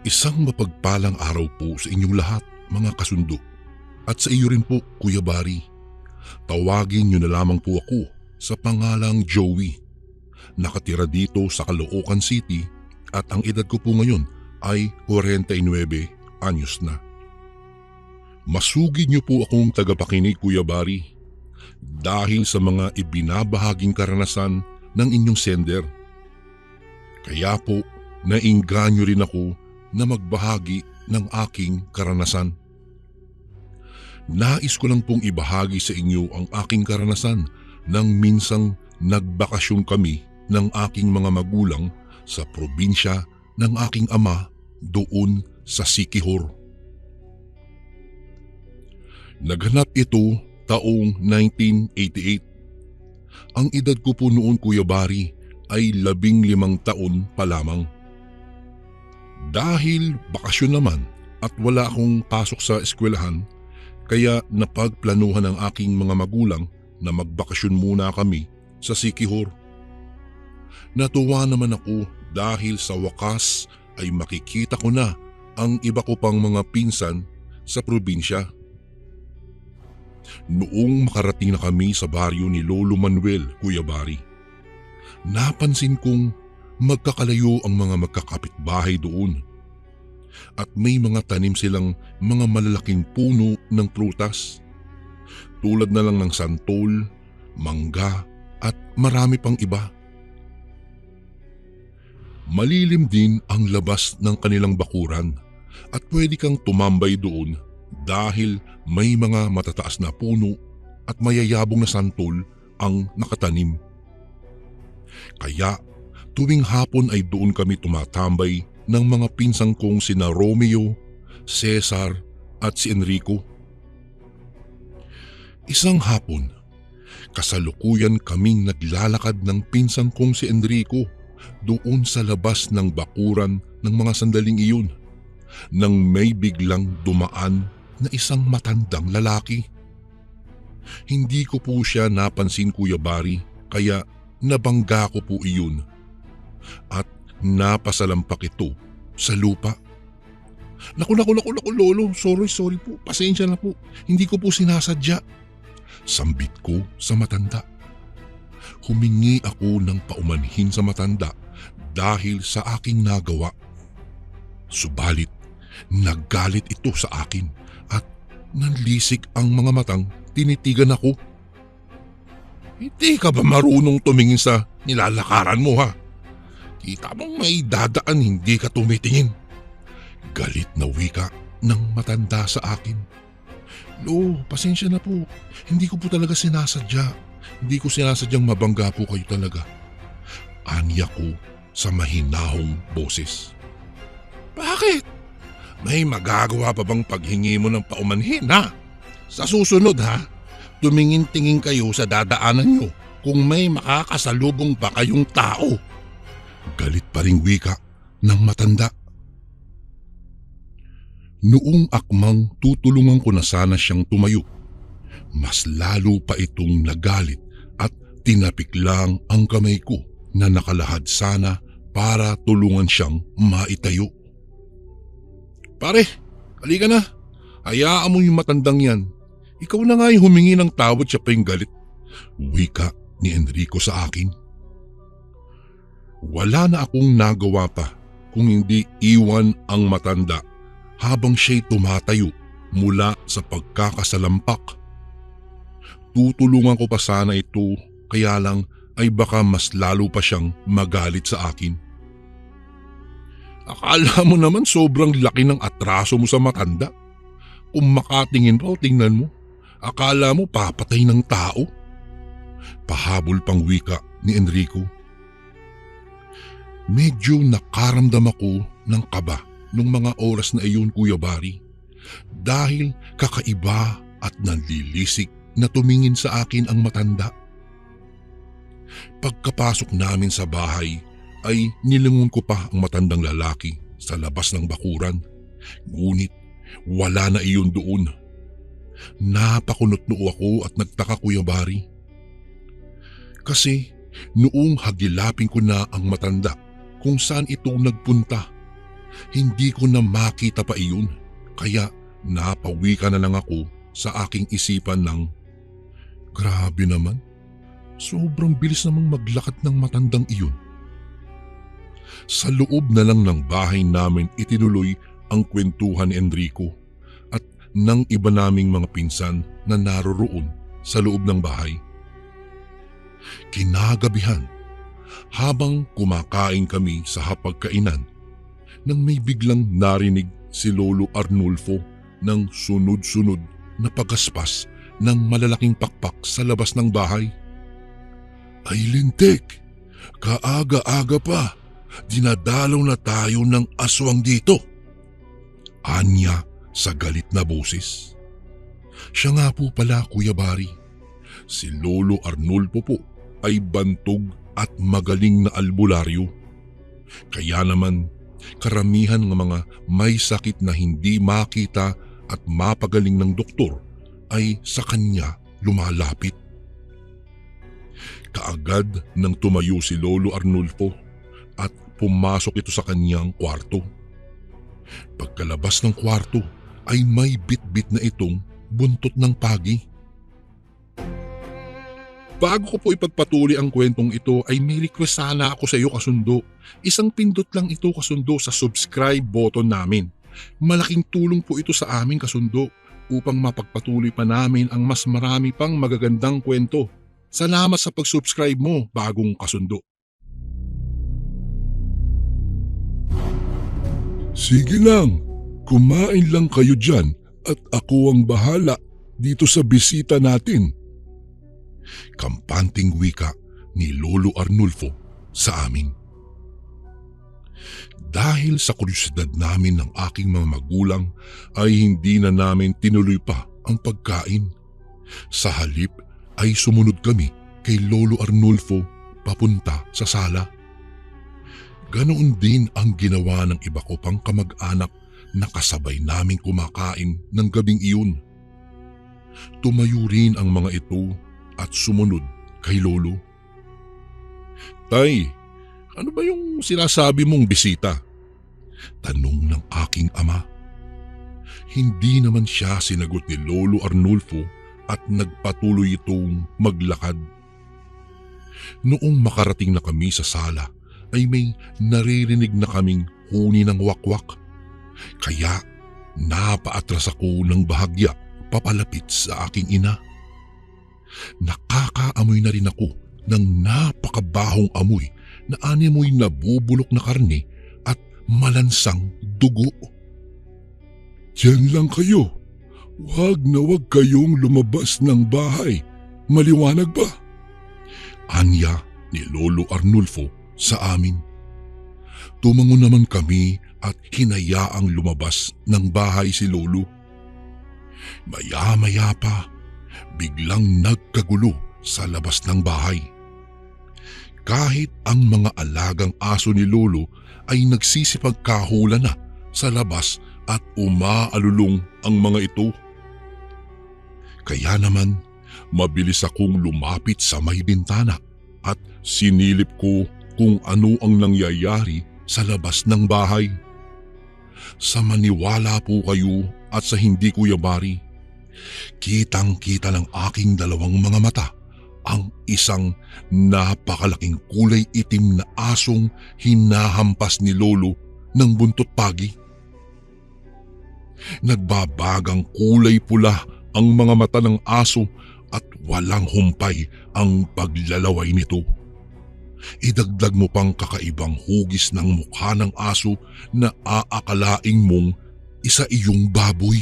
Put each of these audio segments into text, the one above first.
Isang mapagpalang araw po sa inyong lahat, mga kasundo. At sa iyo rin po, Kuya Bari. Tawagin niyo na lamang po ako sa pangalang Joey. Nakatira dito sa Caloocan City at ang edad ko po ngayon ay 49 anyos na. Masugid niyo po akong tagapakinig, Kuya Bari. Dahil sa mga ibinabahaging karanasan ng inyong sender. Kaya po, nainganyo rin ako na magbahagi ng aking karanasan. Nais ko lang pong ibahagi sa inyo ang aking karanasan nang minsang nagbakasyon kami ng aking mga magulang sa probinsya ng aking ama doon sa Sikihor. Naganap ito taong 1988. Ang edad ko po noon Kuya Bari ay labing limang taon pa lamang. Dahil bakasyon naman at wala akong pasok sa eskwelahan, kaya napagplanuhan ng aking mga magulang na magbakasyon muna kami sa Sikihor. Natuwa naman ako dahil sa wakas ay makikita ko na ang iba ko pang mga pinsan sa probinsya. Noong makarating na kami sa baryo ni Lolo Manuel, Kuya Bari, napansin kong magkakalayo ang mga magkakapitbahay doon. At may mga tanim silang mga malalaking puno ng prutas. Tulad na lang ng santol, mangga at marami pang iba. Malilim din ang labas ng kanilang bakuran at pwede kang tumambay doon dahil may mga matataas na puno at mayayabong na santol ang nakatanim. Kaya tuwing hapon ay doon kami tumatambay ng mga pinsang kong sina Romeo, Cesar at si Enrico. Isang hapon, kasalukuyan kaming naglalakad ng pinsang kong si Enrico doon sa labas ng bakuran ng mga sandaling iyon nang may biglang dumaan na isang matandang lalaki. Hindi ko po siya napansin Kuya Bari kaya nabangga ko po iyon at napasalampak ito sa lupa. Naku, naku, naku, naku, lolo. Sorry, sorry po. Pasensya na po. Hindi ko po sinasadya. Sambit ko sa matanda. Humingi ako ng paumanhin sa matanda dahil sa aking nagawa. Subalit, naggalit ito sa akin at nanlisik ang mga matang tinitigan ako. Hindi ka ba marunong tumingin sa nilalakaran mo ha? Kita mong may dadaan hindi ka tumitingin. Galit na wika ng matanda sa akin. Lo, pasensya na po. Hindi ko po talaga sinasadya. Hindi ko sinasadyang mabangga po kayo talaga. Anya ko sa mahinahong boses. Bakit? May magagawa pa bang paghingi mo ng paumanhin ha? Sa susunod ha, tumingin-tingin kayo sa dadaanan nyo kung may makakasalubong pa kayong tao. Galit pa rin wika ng matanda. Noong akmang tutulungan ko na sana siyang tumayo, mas lalo pa itong nagalit at tinapik lang ang kamay ko na nakalahad sana para tulungan siyang maitayo. Pare, halika na. Hayaan mo yung matandang yan. Ikaw na nga yung humingi ng tawad siya pa yung galit. Wika ni Enrico sa akin. Wala na akong nagawa pa kung hindi iwan ang matanda habang siya'y tumatayo mula sa pagkakasalampak. Tutulungan ko pa sana ito kaya lang ay baka mas lalo pa siyang magalit sa akin. Akala mo naman sobrang laki ng atraso mo sa matanda. Kung makatingin pa o tingnan mo, akala mo papatay ng tao. Pahabol pang wika ni Enrico. Medyo nakaramdam ako ng kaba nung mga oras na iyon Kuya Bari dahil kakaiba at nanlilisik na tumingin sa akin ang matanda. Pagkapasok namin sa bahay ay nilingon ko pa ang matandang lalaki sa labas ng bakuran. Ngunit wala na iyon doon. Napakunot noo ako at nagtaka Kuya Bari. Kasi noong hagilapin ko na ang matanda kung saan ito nagpunta, hindi ko na makita pa iyon. Kaya napawi ka na lang ako sa aking isipan ng Grabe naman, sobrang bilis namang maglakad ng matandang iyon. Sa loob na lang ng bahay namin itinuloy ang kwentuhan ni Enrico at ng iba naming mga pinsan na naroroon sa loob ng bahay. Kinagabihan, habang kumakain kami sa hapagkainan, nang may biglang narinig si Lolo Arnulfo ng sunod-sunod na pagaspas ng malalaking pakpak sa labas ng bahay. Ay lintik, kaaga-aga pa, dinadalaw na tayo ng aswang dito. Anya sa galit na boses. Siya nga po pala Kuya Bari. Si Lolo Arnulfo po ay bantog at magaling na albularyo. Kaya naman karamihan ng mga may sakit na hindi makita at mapagaling ng doktor ay sa kanya lumalapit. Kaagad nang tumayo si Lolo Arnulfo at pumasok ito sa kanyang kwarto. Pagkalabas ng kwarto ay may bitbit na itong buntot ng pagi. Bago ko po ipagpatuloy ang kwentong ito ay may request sana ako sa iyo kasundo. Isang pindot lang ito kasundo sa subscribe button namin. Malaking tulong po ito sa amin kasundo upang mapagpatuloy pa namin ang mas marami pang magagandang kwento. Salamat sa pag-subscribe mo, bagong kasundo. Sige lang, kumain lang kayo dyan at ako ang bahala dito sa bisita natin. Kampanting wika ni Lolo Arnulfo sa amin. Dahil sa kuryosidad namin ng aking mga magulang ay hindi na namin tinuloy pa ang pagkain. Sa halip ay sumunod kami kay Lolo Arnulfo papunta sa sala. Ganoon din ang ginawa ng iba ko pang kamag-anak na kasabay naming kumakain ng gabing iyon. Tumayo rin ang mga ito at sumunod kay Lolo. Tay, ano ba yung sinasabi mong bisita? Tanong ng aking ama. Hindi naman siya sinagot ni Lolo Arnulfo at nagpatuloy itong maglakad. Noong makarating na kami sa sala ay may naririnig na kaming huni ng wakwak. Kaya napaatras ako ng bahagya papalapit sa aking ina. Nakakaamoy na rin ako ng napakabahong amoy na animoy nabubulok na karne at malansang dugo. Diyan lang kayo. Huwag na huwag kayong lumabas ng bahay. Maliwanag ba? Anya ni Lolo Arnulfo sa amin. Tumango naman kami at hinayaang lumabas ng bahay si Lolo. Maya-maya pa, biglang nagkagulo sa labas ng bahay. Kahit ang mga alagang aso ni Lolo ay nagsisipagkahula na sa labas at umaalulong ang mga ito. Kaya naman, mabilis akong lumapit sa may bintana at sinilip ko kung ano ang nangyayari sa labas ng bahay. Sa maniwala po kayo at sa hindi kuya bari, kitang kita ng aking dalawang mga mata ang isang napakalaking kulay itim na asong hinahampas ni Lolo ng buntot pagi. Nagbabagang kulay pula ang mga mata ng aso at walang humpay ang paglalaway nito. Idagdag mo pang kakaibang hugis ng mukha ng aso na aakalaing mong isa iyong baboy.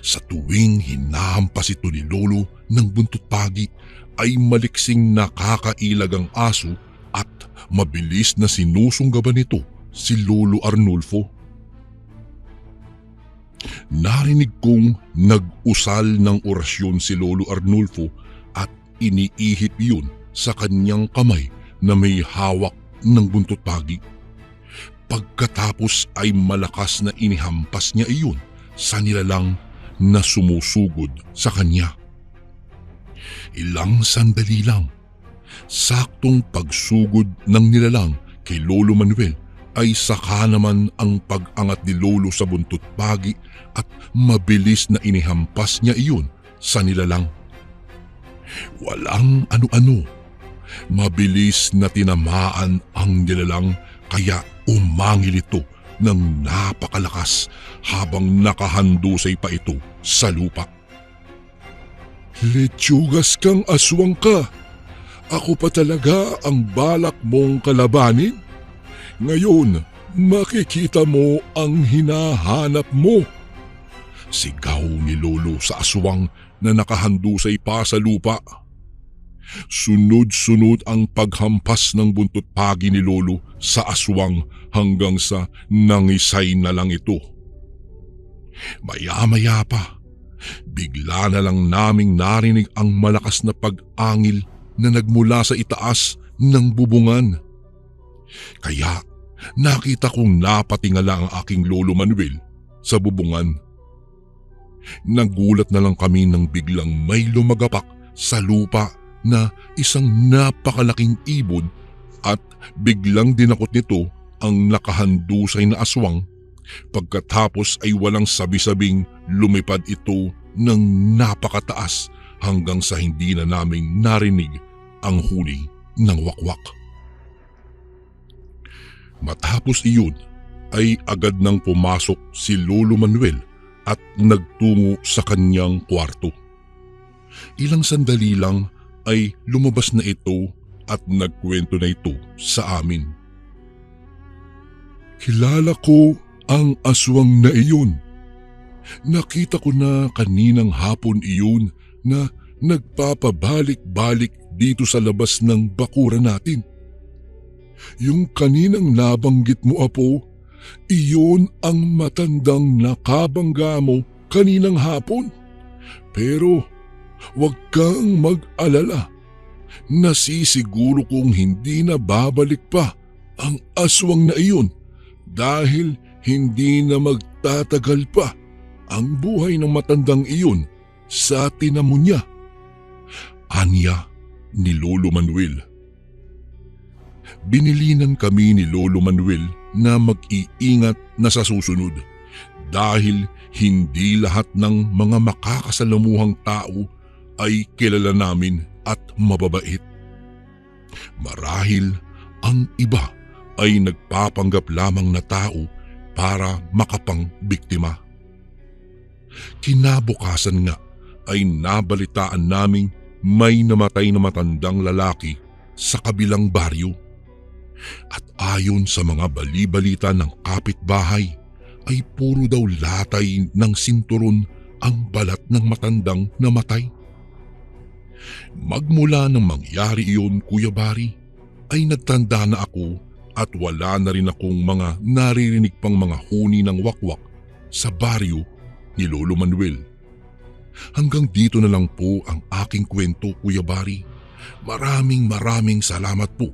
Sa tuwing hinahampas ito ni Lolo ng buntot pagi ay maliksing nakakailag ang aso at mabilis na sinusunggaban nito si Lolo Arnulfo. Narinig kong nag-usal ng orasyon si Lolo Arnulfo at iniihip yun sa kanyang kamay na may hawak ng buntot pagi. Pagkatapos ay malakas na inihampas niya iyon sa nilalang na sumusugod sa kanya. Ilang sandali lang, saktong pagsugod ng nilalang kay Lolo Manuel ay saka naman ang pag-angat ni Lolo sa buntot pagi at mabilis na inihampas niya iyon sa nilalang. Walang ano-ano. Mabilis na tinamaan ang nilalang kaya umangil ito ng napakalakas habang nakahandusay pa ito sa lupa. Lechugas kang aswang ka. Ako pa talaga ang balak mong kalabanin? Ngayon, makikita mo ang hinahanap mo. Sigaw ni Lolo sa aswang na nakahandusay pa sa lupa. Sunod-sunod ang paghampas ng buntot pagi ni Lolo sa aswang hanggang sa nangisay na lang ito. Maya-maya pa, bigla na lang naming narinig ang malakas na pag-angil na nagmula sa itaas ng bubungan. Kaya nakita kong napatingala ang aking lolo Manuel sa bubungan. Nagulat na lang kami nang biglang may lumagapak sa lupa na isang napakalaking ibon at biglang dinakot nito ang nakahandusay na aswang pagkatapos ay walang sabi-sabing lumipad ito ng napakataas hanggang sa hindi na naming narinig ang huli ng wakwak. Matapos iyon ay agad nang pumasok si Lolo Manuel at nagtungo sa kanyang kwarto. Ilang sandali lang ay lumabas na ito at nagkwento na ito sa amin. Kilala ko ang aswang na iyon. Nakita ko na kaninang hapon iyon na nagpapabalik-balik dito sa labas ng bakura natin. Yung kaninang nabanggit mo, Apo, iyon ang matandang nakabangga mo kaninang hapon. Pero huwag kang mag-alala. Nasisiguro kong hindi na babalik pa ang aswang na iyon dahil hindi na magtatagal pa ang buhay ng matandang iyon sa tinamo niya. Anya ni Lolo Manuel. Binilinan kami ni Lolo Manuel na mag-iingat na sa susunod dahil hindi lahat ng mga makakasalamuhang tao ay kilala namin at mababait. Marahil ang iba ay nagpapanggap lamang na tao para makapang biktima. Kinabukasan nga ay nabalitaan naming may namatay na matandang lalaki sa kabilang baryo. At ayon sa mga balibalita ng kapitbahay ay puro daw latay ng sinturon ang balat ng matandang namatay. Magmula nang mangyari iyon, Kuya Bari, ay nagtanda na ako at wala na rin akong mga naririnig pang mga huni ng wakwak sa baryo ni Lolo Manuel. Hanggang dito na lang po ang aking kwento, Kuya Bari. Maraming maraming salamat po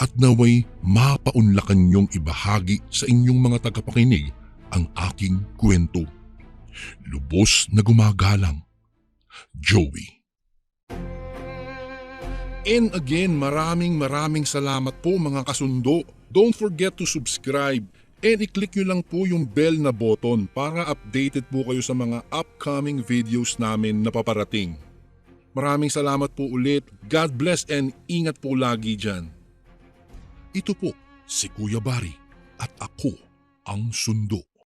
at naway mapaunlakan niyong ibahagi sa inyong mga tagapakinig ang aking kwento. Lubos na gumagalang, Joey. And again, maraming maraming salamat po mga kasundo. Don't forget to subscribe and i-click nyo lang po yung bell na button para updated po kayo sa mga upcoming videos namin na paparating. Maraming salamat po ulit. God bless and ingat po lagi dyan. Ito po si Kuya Bari at ako ang sundo.